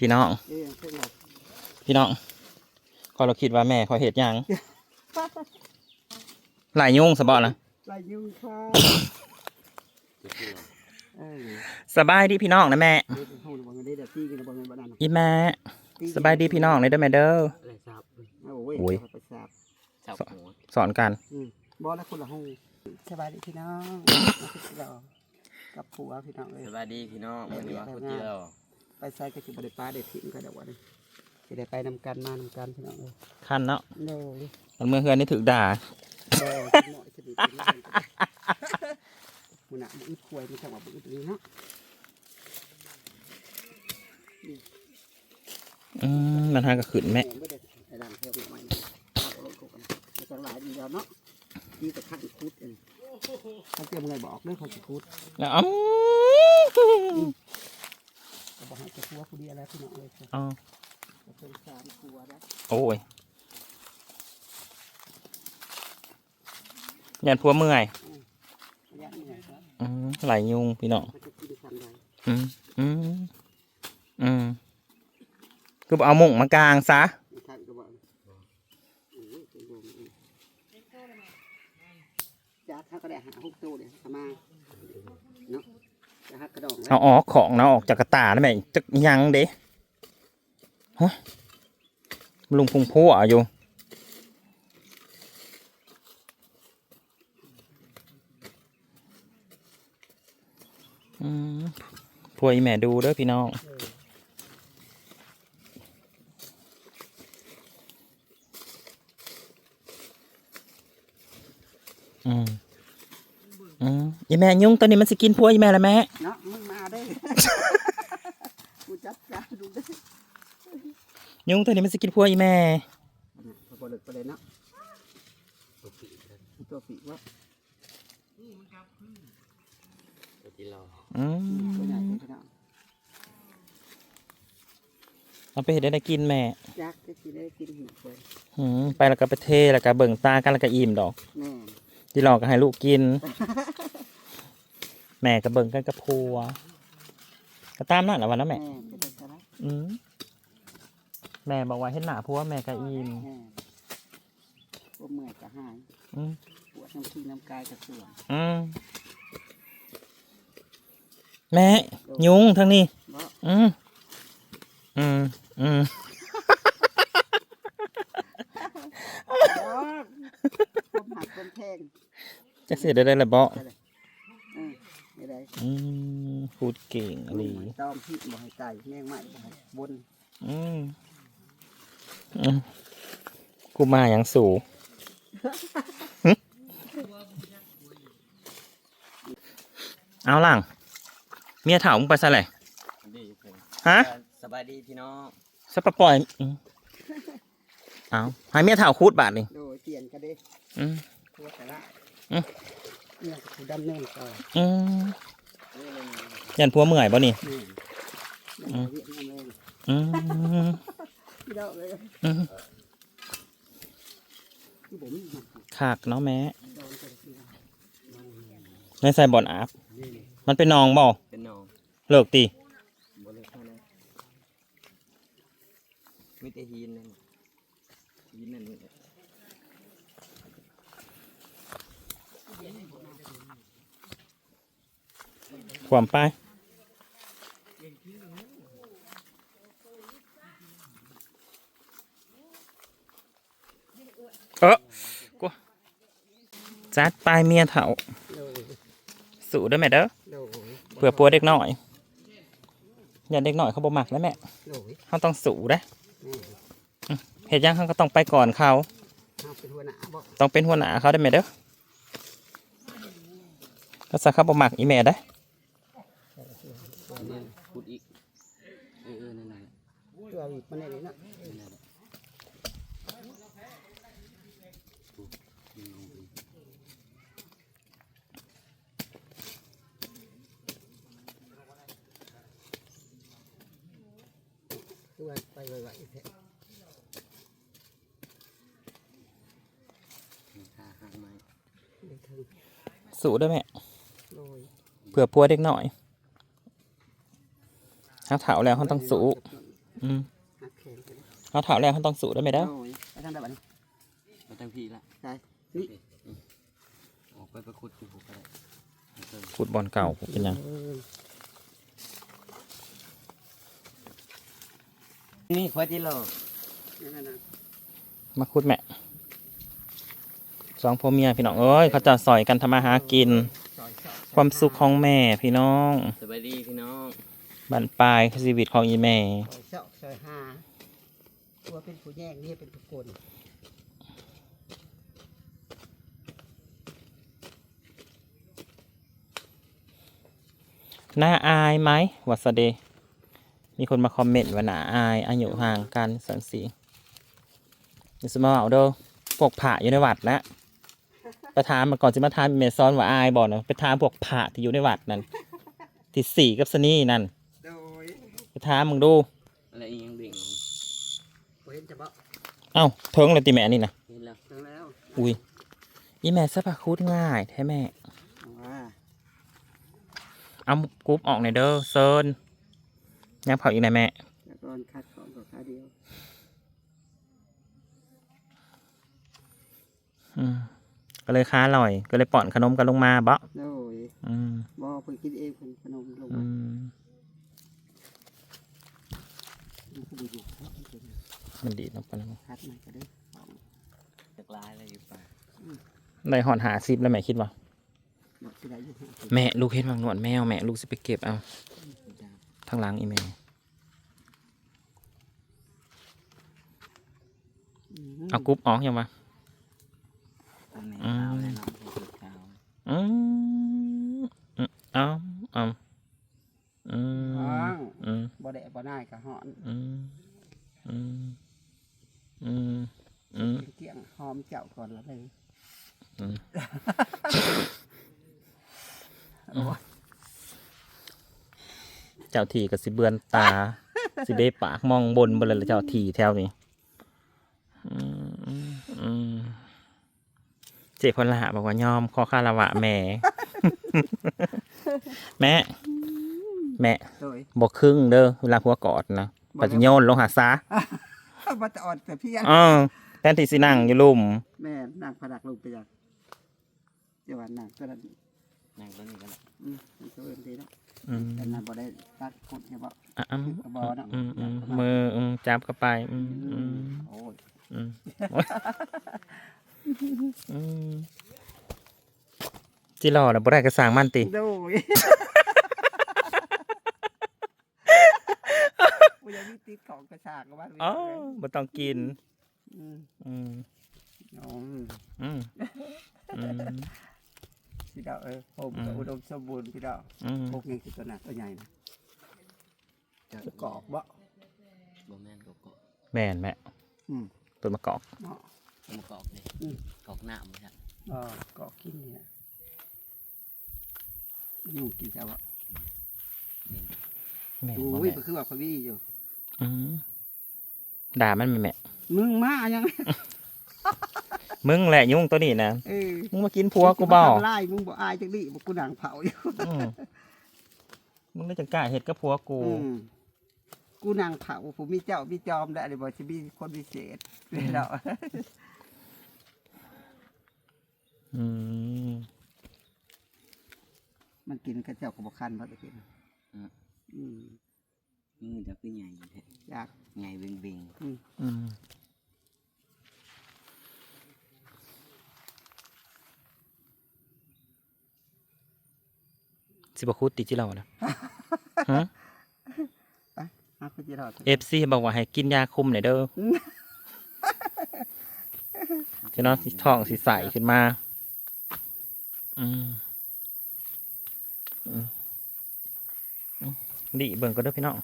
พี่น้องเอ้ยเพิ่งบอกพี่น้องคอยเราคิดว่าแม่คอยเห็ดหยังหลายยุ่งสบอนะลายยุ่งค่ะเออสบายดีพี่น้องนะแม่เดี๋ยวเฮาระวังกันได้เดี๋ยวตีกันระวังกันบ้านนั้นอีแม่สบายดีพี่น้องเลยเด้อแม่เด้ออะไรทราบเอาโอ้ยโอ้ยเอาไปสาบทราบหัวสอนกันอืมบอแล้วคนละห้องสบายดีพี่น้องเรากับผัวพี่น้องเลยสวัสดีพี่น้องวันนี้ว่าพูดเดียว ไปใส่ก็คือบริปลาเด็ดทิ้งก็เดี๋ยววันนี้จะได้ไปนำกันมานำกันพี่น้องเลยขั้นเนาะโน่ยมันเมื่อเฮือนนี่ถึกด่าเออหน่อยจะดีกินไม่เป็นมันหนักมันอึดควยมันจังหวะมันอึดนี้เนาะอืมมันหากระขืนแม่ไม่ได้ไอ้ด่างเที่ยวใหม่นะเอาลงโขกกันมันจะหลายดีแล้วเนาะดีแต่ขั้นคุดเองเขาเตรียมไงบอกเรื่องเขาจะคุดแล้วอ้า วเขาบอกให้จะพัวผู้เดียวแล้วพี่น้องเลยค่ะอ้าวจะเป็นสามครัวนะโอ้ยยันพัวเมื่อยระยะนี้ครับอืมหลายยุงพี่น้องมันจะกินสันใดอืมอืมอืมคือบ่เอามุ้งมากลางซะไม่ใช่ก็บอกโอ้ยเป็นดวงอีกจ้าถ้าก็ได้หาหกตัวเดี๋ยวทำมาเนาะ จะหักระดองแล้วเอาออกของนะออกจากกระตาแล้วแม่จักยังเด้ฮะลุงพุงพัวอยู่อืมพวยแม่ดูเด้อพี่น้องอืม อืมอีแม่ยุงตัวนี้มันสิกินพวกอีแม่ละแม่เนาะมึงมาได้ กูจัดการดูได้ยุงตัวนี้มันสิกินพวกอีแม่พอพอเลิกไปเลยเนาะตัวฝีว่าตัวที่เราอืตัวใหญ่มไปเนาะเอาไปเห็ดได้กินแม่จักก็สิได้กินหิวเลยอืมไปแล้วก็ไปเทแล้วก็เบิ่งตากันแล้วก็อิ่มดอกแม่ที่หลอกก็ให้ลูกกิน แม่ก็เบิ่งกันกับพัวก็ตามนั่นแหละวันนั้นแม่แม่จะได้สาระอืมแม่บอกว่าเห็นหน้าพัวแม่ก็อิ่มแม่พวกเมื่อยก็หายอืมปวดน้ำขี้น้ำกายกระเสื่อมอืมแม่ยุงทั้งนี้ เพราะอืมอืมอืมผมหักผมแทงจะเสียได้เลยบ่เออไม่ได้อืม พูดเก่งอะไรต้อมพี่บ่ให้ไก่แมงใหม่บ่ให้บนอืมอืมกูมาอย่างสูงหึเอาหลังเมียเถามึงไปซะเลยดีเพิ่นฮะสบายดีพี่น้องสปะปล่อยอืมเอาให้เมียเถาคูดบาทนี่โดยเปลี่ยนกันเด้อืมตัวแต่ละอืมเนี่ยคือดำเนินต่ออืมนี่เล ยยันพัวเมื่อยบ่นี่นี่อืมเวียดนามเลยอืมพี่ดอกเลยอืมที่ผมมาขากเนาะแม่ดอนจะเสียในใส่บ่อนอาบมันเป็นนองบ่เป็นน้องเลิกตีบริษัทนะมีแต่หินนั่นหินนั่นนี่ความไปเออกู จัดไปเมียเถาโดยสู่ได้ไหมเด้อโดยเผื่อปัวเด็กหน่อย อย่าเด็กหน่อยเขาบ่มักแล้วแม่โดยเขาต้องสู่ได้อนี่เห็ดหยังเขาก็ต้องไปก่อนเขาเอาเป็นหัวหน้าบอกต้องเป็นหัวหน้าเขาได้ไหมเด้อก็สักเขาบ่มักอีแม่ได้อนี่พูดอีกเออเออนั่นแหละเพื่ออีกมันในนี้นะ นั่นแหละ คือว่าไปไวๆแท้ขาหักไม้เลยถึงสู่ได้อแม่โดยเผื่อปัวเด็กหน่อยเขาเถาแล้วเขาต้องสูอืมหักแข็งไปเลยเอาเถาแล้วเขาต้องสูดได้ไหมเด้อโอ้ยไปทางใดบัดนี้มาตั้งพี่ละได้นี่ออกไปประคุดอยู่ก็ได้ขุดบอลเก่าเป็นยัง เออ นี่ควายจิโลนั่นน่ะมาขุดแม่สองพ่อเมียพี่น้องเอ้ยเขาจะสอยกันทำมาหากินซอยเสาะความสุขของแม่พี่น้องสบายดีพี่น้องบันปลายชีวิตของอีแม่ซอยเสาะซอยหาตัวเป็นผู้แยกนี่เป็นผู้กลน่าอายไหมวัสดี มีคนมาคอมเมนต์ว่าน่าอายอายุห่างกันสันสีอย่าสมาเอาเด้อพวกผ่าอยู่ในวัดนะไปถามมาก่อนสิมาถามเมซอนว่าอายบอกนะไปถามพวกผ่าที่อยู่ในวัดนั่นที่สี่กับสนี่นั่นโดยไปถามมึงดูอะไรอีกยังเบ่งบ่เห็นจะบ่เอ้าเทิงเลยตีแม่นี่นะเห็นแล้วถึงแล้วอุ้ยอีแม่สะพาคุดง่ายแท้แม่ว่าเอากรุ๊ปออกในอยเด้อเซิร์น ยังเผาอีกไหนแม่แล้วก็คัดของกับขาเดียวอืมก็เลยค้าอร่อย ก็เลยป้อนขนมกันลงมาบ่โดยอืมบ่เพิ่นกินเองเพิ่นขนมลงอืมา มมันก็บ่อยู่เนาะมันเป็นมันดีเนาะปะเนาะคัดมันก็ได้เอาจากลายอะไรอยู่ป่าได้หอนหาซิปแล้วแม่คิดว่าเนาะสิได้อยู่ห้าสิบแม่ลูกเห็นวางหนวดแมวแม่ลูกสิไปเก็บเอา จ้าทางหลังอีแม่มเอากรุ๊ปออกยังวะตอนนี้อืมขาวแน่นอนที่สุดขาวอืมอืมเอาเอาอืมอ้างอืมบ่ได้บ่ได้ก็หอนอืมอืมอืมอืมเกี่ยงหอมเจ้าก่อนแล้วเลยอืมโอ้ย เจ้าทีกับสิเบือนตา สิเบปากมองบนบนเลยล่ะเจ้าทีแถวนี้อืมอืมอืมเจ็บพละบอกว่ายอมขอคารวะแม่ แม่ แม่โดยบอกครึ่งเด้อเวลาผัวกอดนะปัจจุโยนลงหาซาบ่จะอ่อนแต่เพียงอ๋อแทนที่สินั่งอยู่ลุ่มแม่นางพนักลงไปจากเจ้าว่านางตัวนั้นนั่งตัวนี้กันแหละอืมมันก็เอิ้นดีเนาะ อืมแต่นางบ่ได้ตัดคนใช่บ่อะอืมกระบอนะอืมอืมมืออืมจับเข้าไปอืมอืมโอ้ยอืมอืมจิรอนะบ่ได้กระสร้างมันติโดยบ่อยังมีติดของกระชากก็ว่าอ๋อบ่ต้องกิน อืมอืมอ๋ออืมอืม พี่ดาวเออผมอืมก็อุดมสมบูรณ์พี่ดาวอืม พวกนี้คือตัวหนักตัวใหญ่นะเจ้าจะกรอกบ่บ่แม่นกอกแม่นแม่อืมต้นมะกอกเนาะๆมากอกเลยอืม กอกหน้ามันครับอ๋อกรอกกินเนี่ยอยู่กินจะบ่แม่นโอ้บ่ยแม่ก็คือว่าเขาวิ่อยู่ อืมด่ามันแม่แม่มึงมายัง มึงแหละยุ่งตัวนี้นะเออมึงมากินผัวกูบ่ทำไล่มึงบ่อายจังดิบ่กูหนังเผาอยู่อืมมึงได้จังกล้าเฮ็ดกับผัวกู อืมกูหนังเผาผมมีเจ้ามีจอมได้เลยบ่สิมีคนพิเศษเลยดอกอืมมันกินกระเจ้าก็บ่คันบ่ได้กินอืมมือจะคือใหญ่แท้อยาก ใหญ่เบ่งเบ่งอืม สิบคุดติจิเรานะฮะฮักสิรอดเอฟซีบอกว่าให้กินยาคุมหน่อยเด้อจะนอนสิท้องสิใสขึ้นมาอืมอืมอืมดีเบิ่งก็เด้อพี่น้อง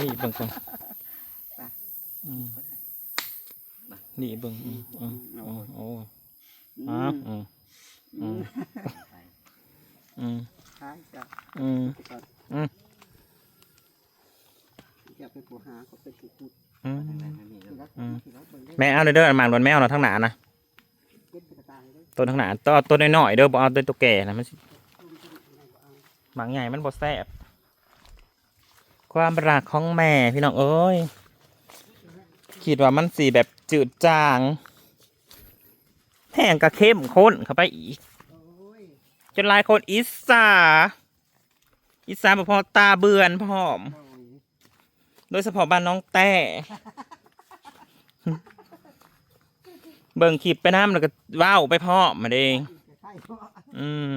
ดีเบิ่งก่อนอืมดีเบิ่งอืมอืมอืมโอ้อือ้าวมอืม อืมไปอืมใช่จ้ะอืมก่อนอืมอยากเป็นผู้หาก็เป็นผู้พูดอืมทางนั้นไม่มีเลยรักอืมที่รักเบิ่งได้แม่เอาเลยเด้อหมากรวนแมวเนาะทั้งหนานะเก็บกระต่ายได้ตัวทั้งหนาตัวตัวน้อยๆเด้อบ่เอาตัวตัวแก่นะมันสิหมากใหญ่มันบ่แซ่บความรักของแม่พี่น้องเอ้ยคิดว่ามันสีแบบจืดจางแห้งกระเข้มข้นเข้าไปอีกโอ้ย จนหลายคนอิสาอิสาบ่พอตาเบือนพร้อม โดยเฉพาะบ้านน้องแต่ เบิ่งคลิปไปน้ำแล้วก็ว้าวไปพร้อมาเองอืม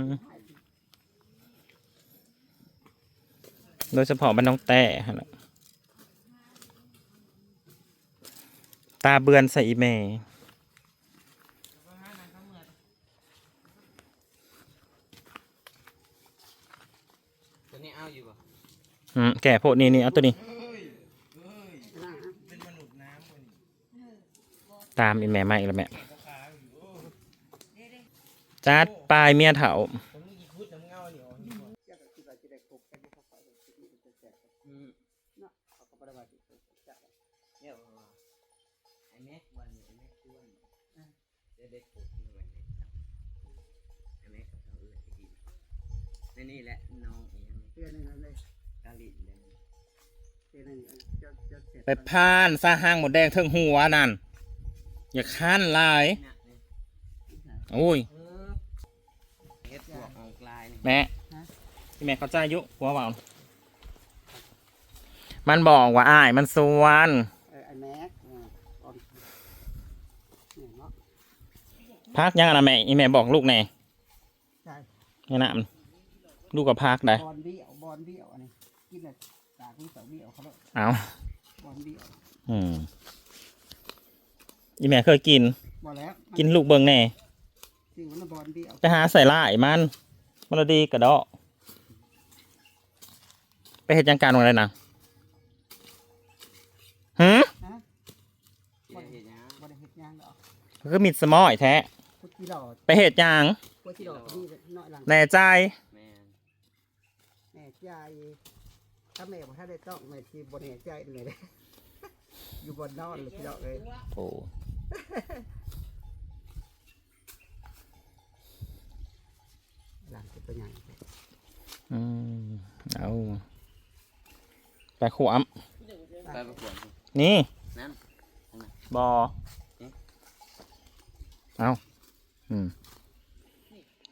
โดยเฉพาะบ้านน้องแต่หั่นล่ะตาเบือนใส่อีเมตัวนี้เอาอยู่ป่ะ อืม แก่โพดนี่นี่เอาตัวนี้ ตามอีแม่มาอีกแล้วแม่จัดปลายเมียเถาเจ้าก็คิดว่าจะได้คบกันที่เขาขอเป็นสิ่งที่จะแจกอืมเนาะเขาก็บ่ได้ว่าสิจักเดี๋ยนี่แม็กอ้วนเด็กเด็กปลูกนี่ไว้ไอ้แม็กเขาเอื้อที่นี่นี่แหละน้องเอง ไปพานซาห้างหมดแดงเทิงหัวนั่น อย่าคันลายเนี่ยนี่โอ้ยเออเฮ็ดพวกออกลายนี่แม่ที่แม่เขาใจอายุหัวเบามันบอกว่าอ้ายมันสวนเออไอ้แม็กอ่าตอนนี่เนาะพักยังอะนะแม่อีแม่บอกลูกแน่ใช่นี่นะมันลูกกับพักได้บอลเบี้ยวบอลเบี้ยวอันนี้ กินเลยตากนี่เสาเบี้ยวเขาแล้วเอาบอลเบี้ยวอืมอีแม่เคยกิน บอลแล้วกินลูกเบิงแน่สิ่งมันบอลเบี้ยวไปหาใส่ลายมันมันละดีกระเดาะไปเห็ดยังการอะไรนะหืมฮะเฮ็ดเฮ็ดหยังบอลเห็ดยางดอกก็มีสมอยแท้พุทธิดอกไปเห็ดยังพุทธิดอกนี่น้อยหลังแน่ใจแม่นแม่ใจ ถ้าแม่บอกถ้าได้ต้องแม่ทีบนแห่ใจเลยเลย อยู่บนนอนเลยพี่ดอกเลยโอ้หลังจะเป็นยังอืมเอาไปขวามไปประกวดนี่นั่นบอเอ๊ะเอาอืม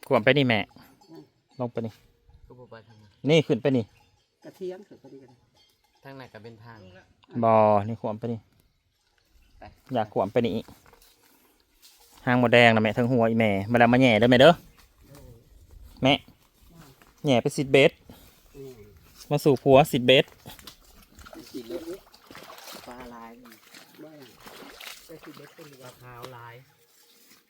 ขวามไปนี่แม่ ลงไปนี่ก็บ่ไปทางนั้นนี่ขึ้นไปนี่ กระเทียมสุดพอดีกันทางไหนก็เป็นทางบอนี่ขวามไปนี่ไปอยากขวามไปนี่หางหมดแดงนะแม่ทั้งหัวอีแม่มาแล้วมาแหย่เด้อแม่เด้อแม่แหย่ไปสิดเบสอืมมาสู่ผัวสิดเบสสิเลยปลาลายว่าอย่างไปสิเด็กเป็นปลาขาวลาย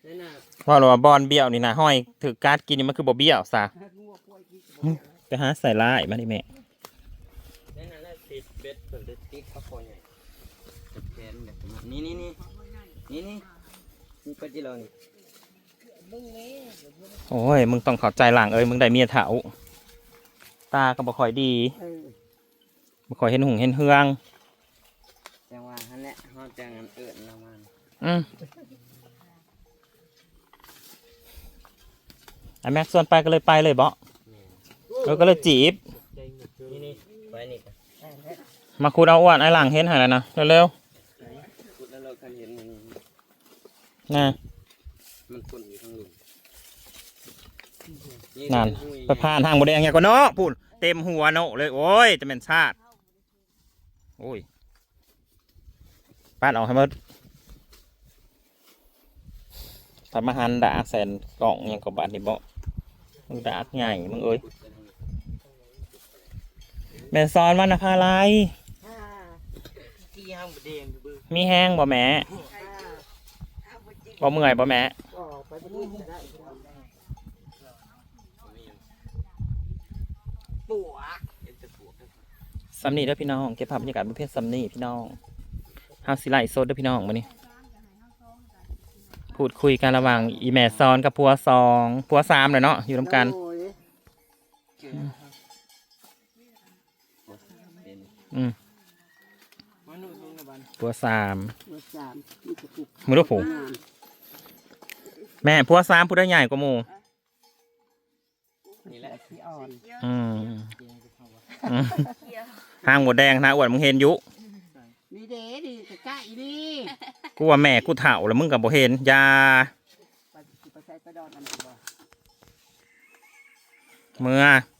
นั่นน่ะว่าเราว่าบอลเบี้ยวนี่นะห้อยถือการ์ดกินนี่มันคือบ่เบี้ยวซะงัวกล้วยกี้จะบอกอย่างไรไปหาใส่ลายมาดิแม่ นั่นน่ะน่ะติดเบ็ดเปิดติ๊กเขาคอใหญ่จับแข นแบบนี้นี่นี่นี่นี่นี่ปลาจิโร่นี่โอ้ย มึงต้องเขอใจหลังเอ้ย มึงได้เมียเถาตาก็บ่ค่อยดีเออบ่ค่อยเห็นหุงเห็นเฮืองจังว่าฮันแหละเฮาจังอันเอิ้นเรามาอืมไอ้แม็กส่วนไปก็เลยไปเลยเบาะแม่นเออก็เลยจีบ นี่นี่ไปนี่กันได้แล้วมาคูดเอาอ้วนไอ้หลังเห็นหายแล้วนะ เร็วพูดแล้วเราคันเห็นมันนี่ ๆ นะมันคนอยู่ข้างหลุมนั่นไปผ่านทางบดแดงไงก็เนาะพูดเต็มหัวเนาะเลย โอ้ย จะเป็นชาติ โอ้ยปาดออกให้หมดทำอาหารดาแสนกล่องยังกับบาทนี่บ่มึงดาใหญ่มึงเอ้ยแม่ซ้อนวันนะพาไรอ่าที่ห้างบดแดงบื้อมีแห้งบ่แม่อ่า บ่เมื่อยบ่แม่ก็ไปบนนี้จะได้ปัวเอ็นจะปวกซัมนี่เด้อพี่น้องเก็บภาพบรรยากาศประเภทซัมนี่พี่น้องเฮาสิไลฟ์สดเด้อพี่น้องมื้อนี้พูดคุยกันระหว่างอีแม่ซ้อนกับผัวสองผัวสามเลยเนาะอยู่ร่วมกัน โอ้ยเป็นอืมมนุษย์ลงในบ้านผัวสาม เบอร์สามนี่จะปลูกมือลูกผูงาม แม่ผัวสามผู้ได้ใหญ่กว่าหมู่นี่แหละที่อ่อนอืมเกียงจะเข้าว่าอืมห้างหมดแดงนะอ้วนมึงเห็นอยุนี่เด้ดีใกล้ๆนี่กูว่าแม่กูเถ่าแล้วมึงกับบ่เห็นอยาไปสิไปใส่ไปดอนอันนี้บ่เมื่อเ